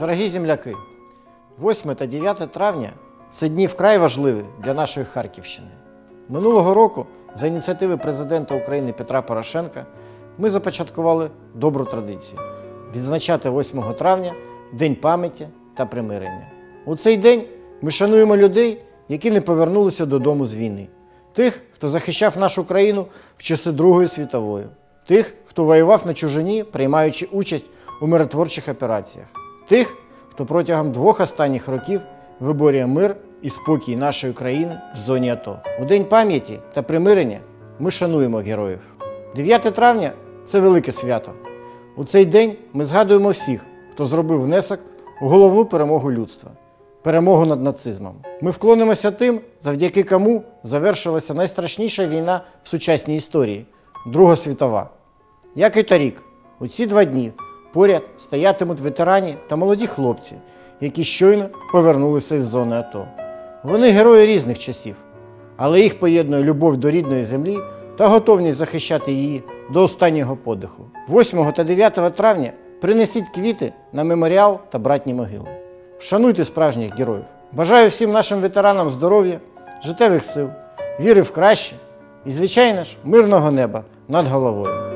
Дорогі земляки, 8 та 9 травня це дні вкрай важливі для нашої Харківщини. Минулого року, за ініціативи президента України Петра Порошенка, ми започаткували добру традицію відзначати 8 травня День пам'яті та примирення. У цей день ми шануємо людей, які не повернулися додому з війни, тих, хто захищав нашу країну в часи Другої світової тих, хто воював на чужині, приймаючи участь у миротворчих операціях, тих, хто протягом двох останніх років виборює мир і спокій нашої країни в зоні АТО. У День пам'яті та примирення ми шануємо героїв. 9 травня це велике свято. У цей день ми згадуємо всіх, хто зробив внесок у головну перемогу людства перемогу над нацизмом. Ми вклонимося тим, завдяки кому завершилася найстрашніша війна в сучасній історії Друга світова. Як і торік, у ці два дні поряд стоятимуть ветерані та молоді хлопці, які щойно повернулися із зони АТО. Вони герої різних часів, але їх поєднує любов до рідної землі та готовність захищати її до останнього подиху. 8 та 9 травня принесіть квіти на меморіал та братні могили. Вшануйте справжніх героїв. Бажаю всім нашим ветеранам здоров'я, життєвих сил, віри в краще і, звичайно ж, мирного неба над головою.